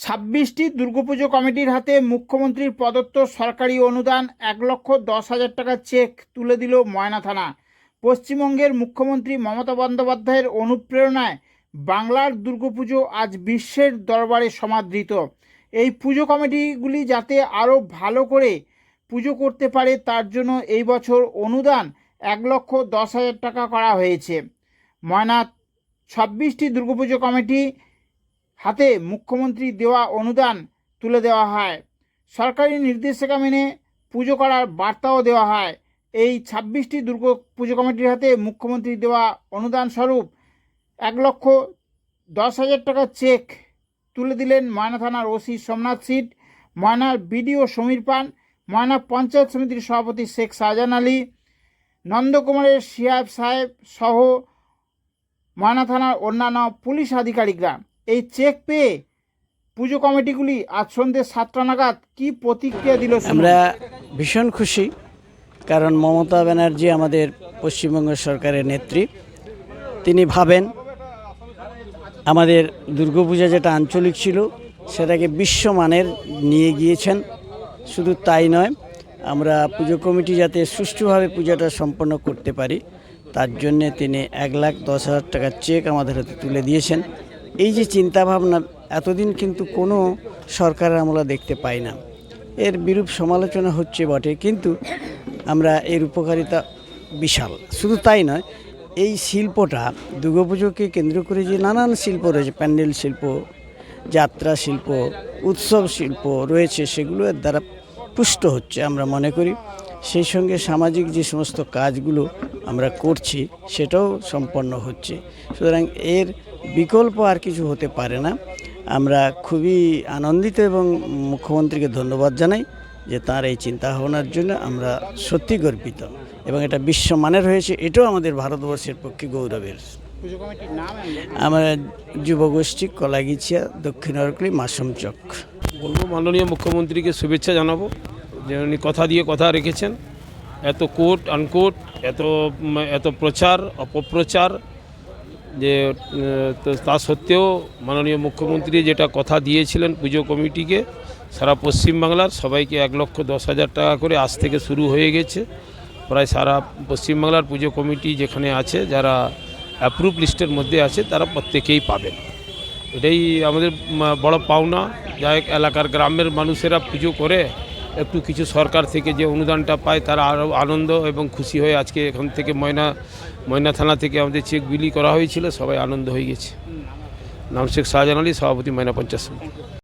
ছাব্বিশটি দুর্গাপুজো কমিটির হাতে মুখ্যমন্ত্রীর প্রদত্ত সরকারি অনুদান এক লক্ষ দশ হাজার টাকার চেক তুলে দিল ময়না থানা। পশ্চিমবঙ্গের মুখ্যমন্ত্রী মমতা বন্দ্যোপাধ্যায়ের অনুপ্রেরণায় বাংলার দুর্গাপুজো আজ বিশ্বের দরবারে সমাদৃত। এই পুজো কমিটিগুলি যাতে আরও ভালো করে পুজো করতে পারে, তার জন্য এই বছর অনুদান এক লক্ষ দশ হাজার টাকা করা হয়েছে। ময়না, ছাব্বিশটি দুর্গাপুজো কমিটি হাতে মুখ্যমন্ত্রী দেওয়া অনুদান তুলে দেওয়া হয়। সরকারি নির্দেশিকা মেনে পুজো করার বার্তাও দেওয়া হয়। এই ছাব্বিশটি দুর্গা পুজো কমিটির হাতে মুখ্যমন্ত্রী দেওয়া অনুদান স্বরূপ এক লক্ষ দশ হাজার টাকার চেক তুলে দিলেন ময়না থানার ওসি সোমনাথ সিট ময়নার বিডিও সমীর পান, ময়না পঞ্চায়েত সমিতির সভাপতি শেখ শাহজাহান আলী, নন্দকুমারের সিয়াব সাহেব সহ ময়না থানার অন্যান্য পুলিশ আধিকারিকরা। এই চেক পেয়ে পুজো কমিটিগুলি আজ সন্ধ্যে সাতটা নাগাদ কি প্রতিক্রিয়া দিল আমরা ভীষণ খুশি, কারণ মমতা ব্যানার্জি আমাদের পশ্চিমবঙ্গ সরকারের নেত্রী। তিনি ভাবেন, আমাদের দুর্গাপূজা যেটা আঞ্চলিক ছিল, সেটাকে বিশ্বমানের নিয়ে গিয়েছেন। শুধু তাই নয়, আমরা পুজো কমিটি যাতে সুষ্ঠুভাবে পূজাটা সম্পন্ন করতে পারি, তার জন্যে তিনি এক লাখ দশ হাজার টাকার চেক আমাদের হাতে তুলে দিয়েছেন। এই যে চিন্তাভাবনা, এতদিন কিন্তু কোনো সরকারের আমরা দেখতে পাই না। এর বিরূপ সমালোচনা হচ্ছে বটে, কিন্তু আমরা এর উপকারিতা বিশাল। শুধু তাই নয়, এই শিল্পটা দুর্গাপুজোকে কেন্দ্র করে যে নানান শিল্প রয়েছে, প্যান্ডেল শিল্প, যাত্রা শিল্প, উৎসব শিল্প রয়েছে, সেগুলো এর দ্বারা পুষ্ট হচ্ছে আমরা মনে করি। সেই সঙ্গে সামাজিক যে সমস্ত কাজগুলো আমরা করছি, সেটাও সম্পন্ন হচ্ছে। সুতরাং এর বিকল্প আর কিছু হতে পারে না। আমরা খুবই আনন্দিত এবং মুখ্যমন্ত্রীকে ধন্যবাদ জানাই যে তার এই চিন্তা ভাবনার জন্য আমরা সত্যি গর্বিত এবং এটা বিশ্বমানের হয়েছে এটাও আমাদের ভারতবর্ষের পক্ষে গৌরবের। আমরা যুবগোষ্ঠী কলাগিছিয়া দক্ষিণ অরকলি মাসুম চক। বলব মাননীয় মুখ্যমন্ত্রীকে শুভেচ্ছা জানাব যে উনি কথা দিয়ে কথা রেখেছেন। এত কোর্ট আনকোট এত এত প্রচার অপপ্রচার যে তো সত্ত্বেও মাননীয় মুখ্যমন্ত্রী যেটা কথা দিয়েছিলেন পুজো কমিটিকে, সারা পশ্চিমবাংলার সবাইকে এক লক্ষ দশ হাজার টাকা করে আজ থেকে শুরু হয়ে গেছে। প্রায় সারা পশ্চিমবাংলার পুজো কমিটি যেখানে আছে, যারা অ্যাপ্রুভ লিস্টের মধ্যে আছে, তারা প্রত্যেকেই পাবেন। এটাই আমাদের বড় পাওনা। হোক, এলাকার গ্রামের মানুষেরা পুজো করে একটু কিছু সরকার থেকে যে অনুদানটা পায় তারা আরও আনন্দ এবং খুশি হয়ে আজকে এখান থেকে ময়না ময়না থানা থেকে আমাদের চেক বিলি করা হয়েছিল, সবাই আনন্দ হয়ে গেছে। নাম শেখ শাহজাহান আলী, সভাপতি ময়না পঞ্চাশ সমিতি।